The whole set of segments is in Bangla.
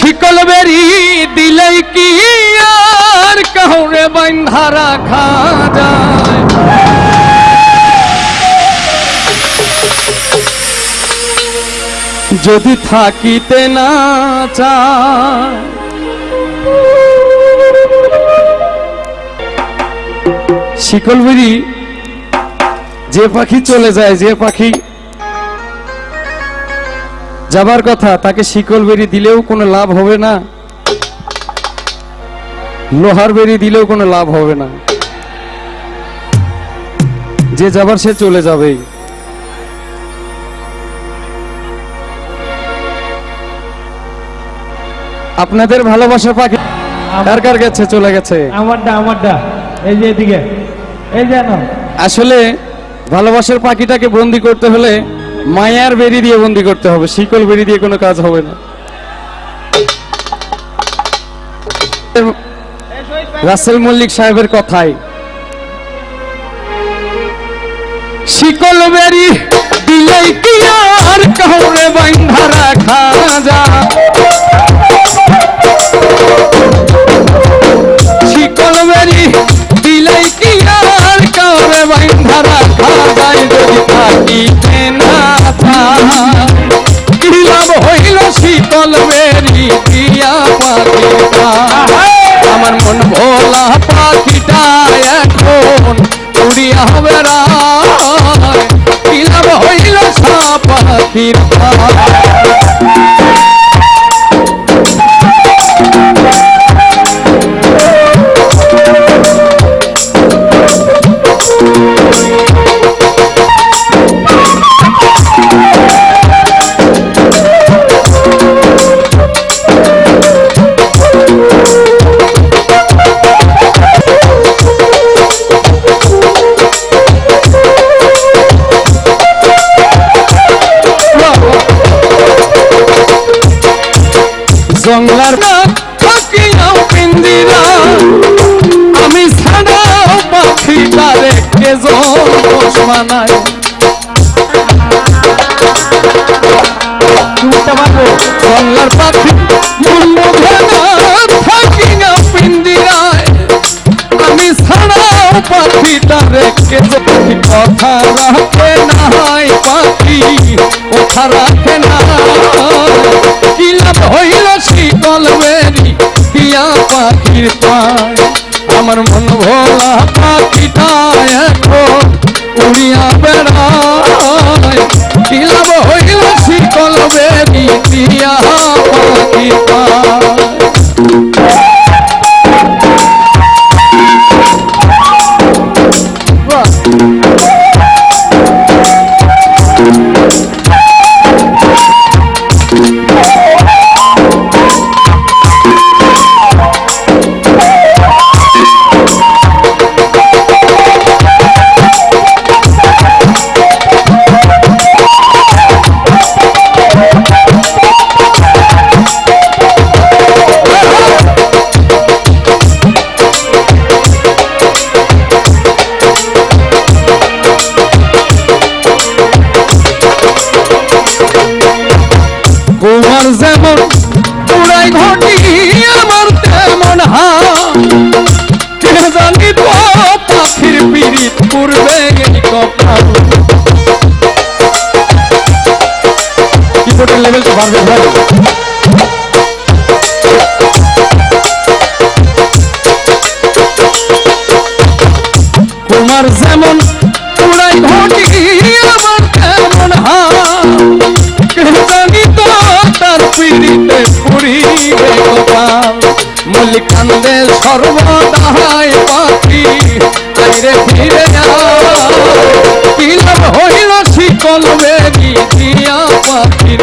শিকল বেরি, দিলেই কি আর কাউরে বান্ধা রাখা যায়? যদি থাকিতে না চায়, শিকল বেরি, যে পাখি চলে যায়, যে পাখি যাবার কথা তাকে শিকল বেরি দিলেও কোনো লাভ হবে না। লোহার বেরি দিলেও কোনো লাভ হবে না। যে যাবার সে চলে যাবেই। আপনাদের ভালোবাসা পাখি কার কার গেছে চলে গেছে? আমারটা আমারটা। এই যে এদিকে। এই যে আসলে ভালোবাসার পাখিটাকে বন্দি করতে হলে মায়ার বেরি দিয়ে বন্দি করতে হবে, শিকল বেরি দিয়ে কোনো কাজ হবে না। রাসেল মল্লিক সাহেবের কথায় শিকল বেরি দিলেই কি আর কাউরে বান্ধা রাখা যা শিকল বেরি দিলেই কি আর কাউরে বান্ধা রাখা যায়, যদি থাকিতে জমানায় চুপটা মারবো জঙ্গলার পাখি মূল্য থাকিয়াও পিন্দিরায়। আমি ছাড়াও পাখিটা রেখে পাখি কথা রাখে দিয়া পাখির তোমার যেমন পুরাই ঘটি আমার তেমন হা জানি তো তার পিড়িতে পুরিবে কপাল মল্লিকান্দে সর্বদাই পাখি আইরে ফিরে কি লাভ হইল শিকল বেরি দিয়া পাখির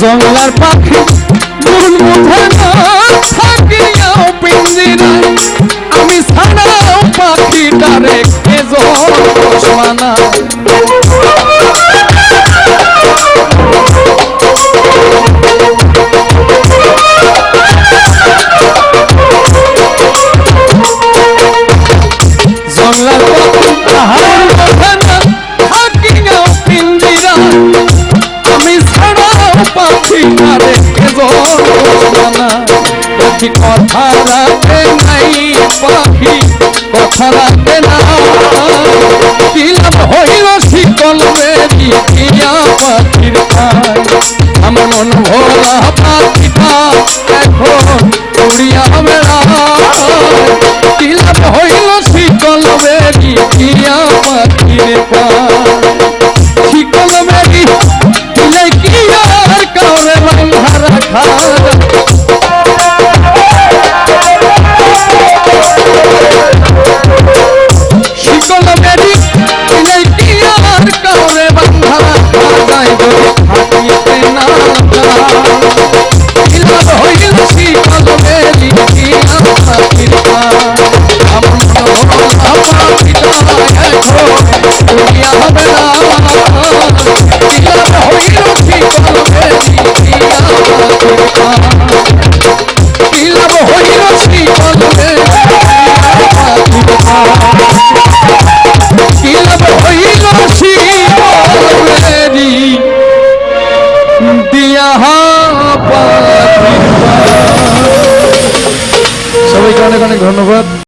জঙ্গলার পাখি মন মুঠে না থাকিও পিঞ্জিরায় পাখিটারে খেজো রাখি না রেখে পাখি কথা রাখে নাই, পাখি কথা রাখে না। দিলাম হইল শিকল মেরি পাখির খায়।